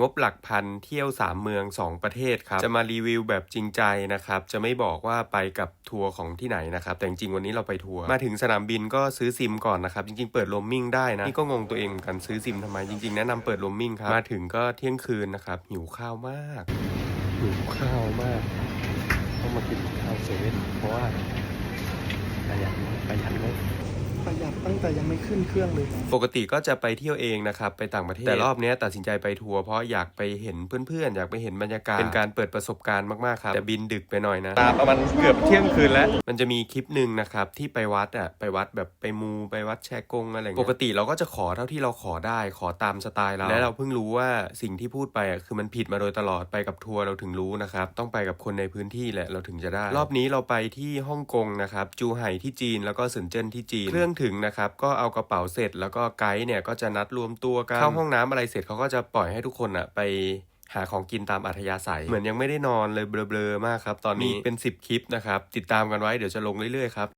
งบหลักพันเที่ยว 3 เมือง 2 ประเทศครับ จะมารีวิวแบบจริงใจนะครับ จะไม่บอกว่าไปกับทัวร์ของที่ไหนนะครับ แต่จริงวันนี้เราไปทัวร์ มาถึงสนามบินก็ซื้อซิมก่อนนะครับ จริงๆเปิดโรมมิ่งได้นะ นี่ก็งงตัวเองเหมือนกันซื้อซิมทำไม จริงๆ แนะนำเปิดโรมมิ่งครับ มาถึงก็เที่ยงคืนนะครับ หิวข้าวมาก หิวข้าวมาก ต้องมากินข้าวเซเว่นเพราะว่าประหยัดไหมประหยัดไหม ประหยัดตั้ง แต่ยังไม่ขึ้นเครื่องเลยนะปกติก็จะไปเที่ยวเองนะครับ ไปต่างประเทศ แต่รอบเนี้ยตัดสินใจไปทัวร์เพราะอยากไปเห็นเพื่อนๆ อยากไปเห็นบรรยากาศ เป็นการเปิดประสบการณ์มากๆครับ แต่บินดึกไปหน่อยนะตาประมาณเกือบเที่ยงคืนแล้ว มันจะมีคลิปหนึ่งนะครับที่ไปวัดอะไปวัดแบบไปมูไปวัดแชกงอะไรเงี้ยปกติเราก็จะขอเท่าที่เราขอได้ขอตามสไตล์เราและเราเพิ่งรู้ว่าสิ่งที่พูดไปอะคือมันผิดมาโดยตลอดไปกับทัวร์เราถึงรู้นะครับต้องไปกับคนในพื้นที่แหละเราถึงจะได้ รอบนี้เราไปที่ฮ่องกงนะครับจูไห่ที่จีนแล้วก็เซินเจิ้นที่จีนเครื่องถึงนะครับก็เอากระเป๋าเสร็จ แล้วก็ไกด์เนี่ยก็จะนัดรวมตัวกันเข้าห้องน้ำอะไรเสร็จเขาก็จะปล่อยให้ทุกคนอะไปหาของกินตามอัธยาศัย เหมือนยังไม่ได้นอนเลยเบลอๆมากครับ ตอนนี้เป็น 10 คลิปนะครับ ติดตามกันไว้เดี๋ยวจะลงเรื่อยๆครับ